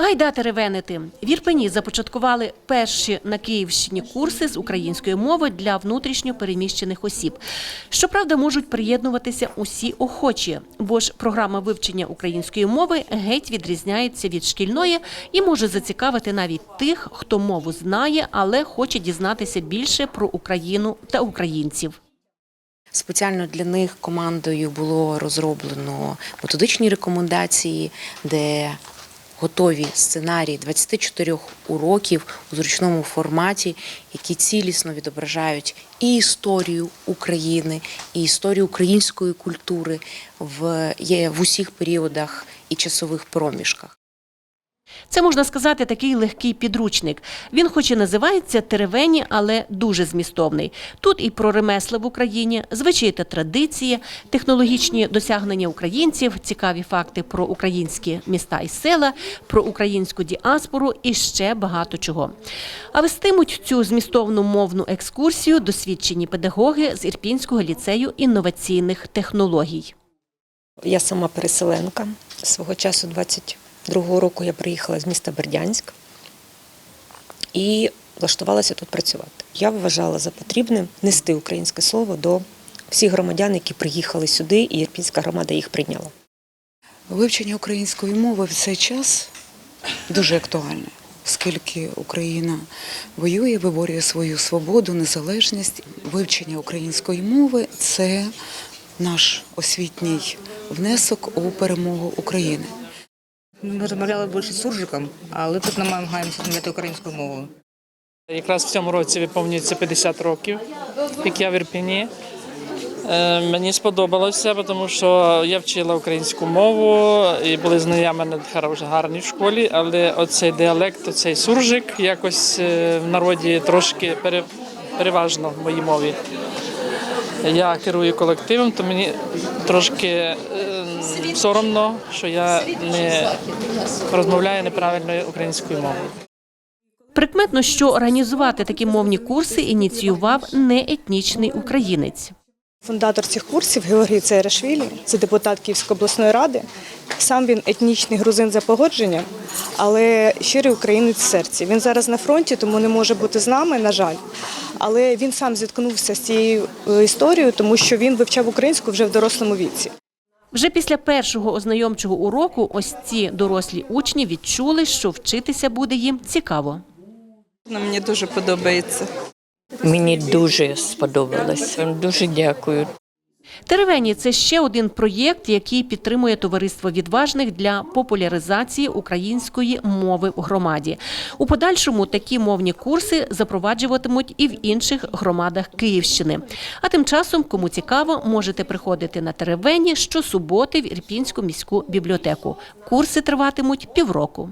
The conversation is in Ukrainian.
Гайда теревенити. В Ірпені започаткували перші на Київщині курси з української мови для внутрішньо переміщених осіб. Щоправда, можуть приєднуватися усі охочі, бо ж програма вивчення української мови геть відрізняється від шкільної і може зацікавити навіть тих, хто мову знає, але хоче дізнатися більше про Україну та українців. Спеціально для них командою було розроблено методичні рекомендації, де готові сценарії 24 уроків у зручному форматі, які цілісно відображають і історію України, і історію української культури в, в усіх періодах і часових проміжках. Це можна сказати такий легкий підручник. Він, хоч і називається Теревені, але дуже змістовний. Тут і про ремесла в Україні, звичаї та традиції, технологічні досягнення українців, цікаві факти про українські міста і села, про українську діаспору і ще багато чого. А вестимуть цю змістовну мовну екскурсію досвідчені педагоги з Ірпінського ліцею інноваційних технологій. Я сама переселенка. Свого часу 22-го року я приїхала з міста Бердянськ і влаштувалася тут працювати. Я вважала за потрібним нести українське слово до всіх громадян, які приїхали сюди, і Ірпінська громада їх прийняла. Вивчення української мови в цей час дуже актуальне, оскільки Україна воює, виборює свою свободу, незалежність. Вивчення української мови це наш освітній внесок у перемогу України. Ми розмовляли більше з суржиком, але тут намагаємося розмовляти українською мовою. Якраз в цьому році виповнюється 50 років, як я в Ірпіні. Е, Мені сподобалося, тому що я вчила українську мову і були знайомі дуже гарні в школі, але оцей діалект, оцей суржик якось е, в народі трошки переважно в моїй мові. Я керую колективом, то мені трошки е, соромно, що я не розмовляю неправильною українською мовою. Прикметно, що організувати такі мовні курси ініціював неетнічний українець. Фундатор цих курсів Георгій Цейрашвілі, це депутат Київської обласної ради. Сам він етнічний грузин за погодженням, але щирий українець в серці. Він зараз на фронті, тому не може бути з нами, на жаль. Але він сам зіткнувся з цією е, історією, тому що він вивчав українську вже в дорослому віці. Вже після першого ознайомчого уроку ось ці дорослі учні відчули, що вчитися буде їм цікаво. Мені дуже подобається. Мені дуже сподобалось. Дуже дякую. Теревені це ще один проєкт, який підтримує товариство відважних для популяризації української мови в громаді. У подальшому такі мовні курси запроваджуватимуть і в інших громадах Київщини. А тим часом, кому цікаво, можете приходити на Теревені щосуботи в Ірпінську міську бібліотеку. Курси триватимуть півроку.